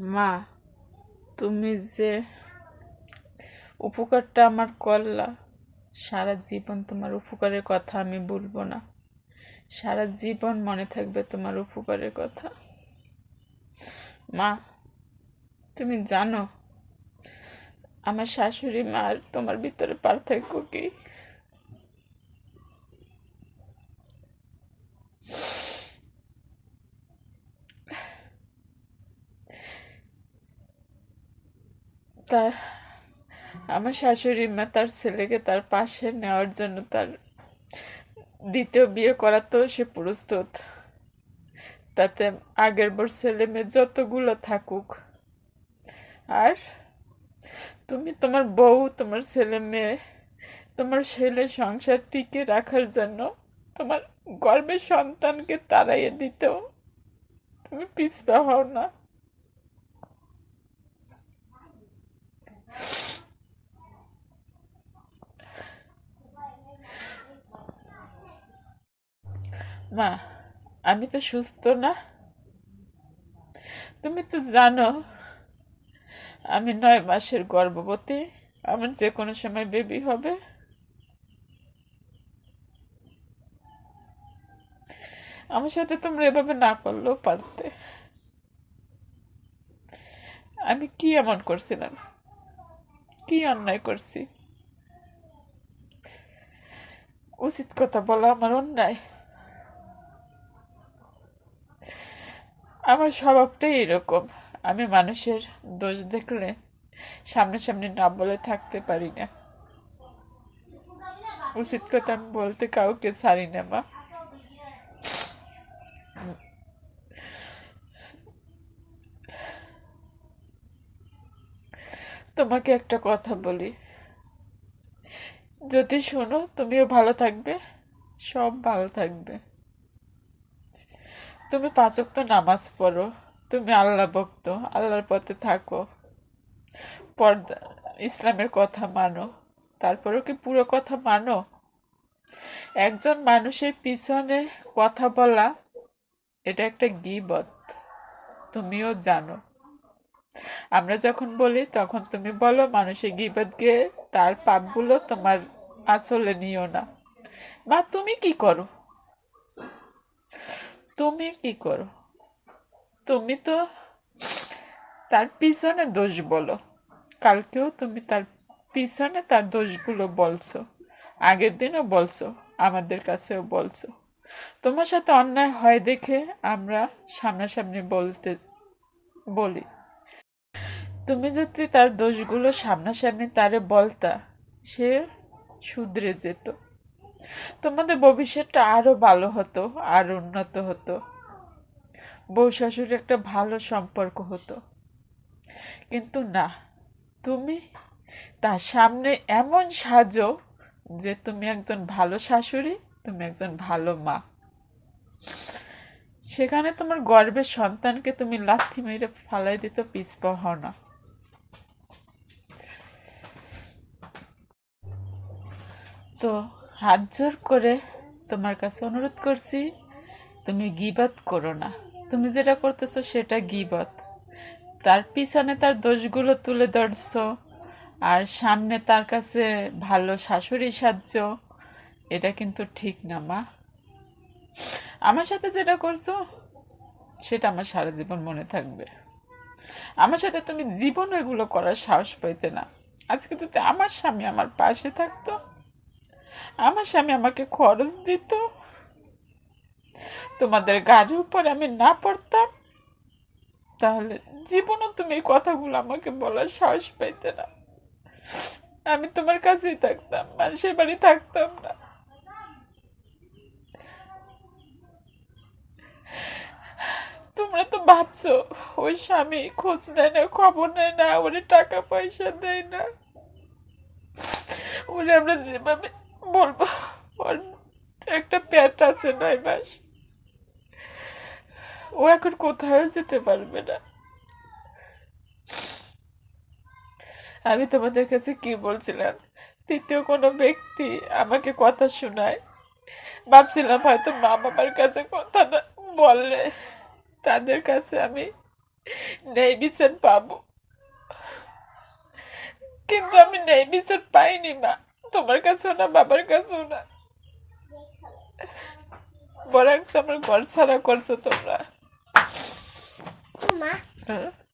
মা, তুমি যে উপকারটা আমার করলা, সারা জীবন তোমার উপকারের কথা আমি ভুলবো না। সারা জীবন মনে থাকবে তোমার উপকারের কথা। মা, তুমি জানো, আমার শাশুড়ি মার তোমার ভিতরে পার্থক্য কি? তার, আমার শাশুড়ি মা তার ছেলেকে তার পাশে নেওয়ার জন্য তার দ্বিতীয় বিয়ে করাতেও সে প্রস্তুত। তাতে আগের বর ছেলে মেয়ে যতগুলো থাকুক। আর তুমি তোমার বউ, তোমার ছেলে মেয়ে, তোমার ছেলে সংসার টিকে রাখার জন্য তোমার গর্বের সন্তানকে তাড়াইয়ে দিতেও তুমি পিছপা হও না। মা, আমি তো সুস্থ না। তুমি তো জানো, আমি নয় মাসের গর্ভবতী, আমার যে কোনো সময় বেবি হবে। আমার সাথে তোমরা এভাবে না করলেও পারতে। আমি কি এমন করছিলাম? কি অন্যায় করছি? উচিত কথা বলা আমার অন্যায়। আমার স্বভাবটাই এরকম। আমি মানুষের দোষ দেখলে সামনাসামনি না বলে থাকতে পারি না। উচিত কথা আমি বলতে কাউকে ছাড়ি না, মা। তোমাকে একটা কথা বলি। যদি শোনো, তুমিও ভালো থাকবে, সব ভালো থাকবে। তুমি পাঁচক তো নামাজ পড়ো, তুমি আল্লাহ ভক্ত, আল্লাহর পথে থাকো। পর্দা, ইসলামের কথা মানো, তারপরেও কি পুরো কথা মানো? একজন মানুষের পিছনে কথা বলা, এটা একটা গিবত, তুমিও জানো। আমরা যখন বলি, তখন তুমি বলো, মানুষের গিবত গিয়ে তার পাপগুলো তোমার আসলে নিও না। মা, তুমি কি করো? তুমি কি করো? তুমি তো তার পিছনে দোষ বলো। কালকেও তুমি তার পিছনে তার দোষগুলো বলছো। আগের দিনও বলছো, আমাদের কাছেও বলছো। তোমার সাথে অন্যায় হয় দেখে আমরা সামনাসামনি বলতে, বলি। তুমি যদি তার দোষগুলো সামনাসামনি তারে বলতা, সে শুধরে যেত। তোমাদের ভবিষ্যৎটা আরও ভালো হতো, আর উন্নত হতো। বউ শাশুড়ির একটা ভালো সম্পর্ক হতো। কিন্তু না, তুমি তার সামনে এমন সাজো যে তুমি একজন ভালো শাশুড়ি, তুমি একজন ভালো মা। সেখানে তোমার গর্বের সন্তানকে তুমি লাথি মেরে ফালাই দিতে পিছপা হও না। তো হাত জোর করে তোমার কাছে অনুরোধ করছি, তুমি গিবত করো না। তুমি যেটা করতেছো সেটা গিবত। তার পিছনে তার দোষগুলো তুলে ধরছো, আর সামনে তার কাছে ভালো শাশুড়ি সাহায্য এটা কিন্তু ঠিক না, মা। আমার সাথে যেটা করছ, সেটা আমার সারা জীবন মনে থাকবে। আমার সাথে তুমি জীবন এগুলো করার সাহস পাইতে না। আজকে যদি আমার স্বামী আমার পাশে থাকতো আমার স্বামী আমাকে খরচ দিত। তোমাদের গাড়ির উপর আমি না পড়তাম। তাহলে জীবনও তুমি এই কথাগুলো আমাকে বলার সাহস পাইতে না। আমি তোমার কাছেই থাকতাম, মানুষের বাড়ি থাকতাম না। তোমরা তো ভাবছ, ওই স্বামী খোঁজ নেয় না, খবর নেয় না, ওরে টাকা পয়সা দেয় না। ওরে আমরা যেভাবে বলব একটা প্যাট আছে নয় মাস। ও এখন কোথাও যেতে পারবে না। আমি তোমাদের কাছে কি বলছিলাম? তৃতীয় কোনো ব্যক্তি আমাকে কথা শোনায়। ভাবছিলাম হয়তো মা বাবার কাছে কথা না বললে তাদের কাছে আমি নেই বিচার পাবো। কিন্তু আমি নেই বিচার পাইনি, মা। তোমার কাছেও না বাবার কাছেও না বরং আমার ঘর ছাড়া করছ তোমরা মা হ্যাঁ?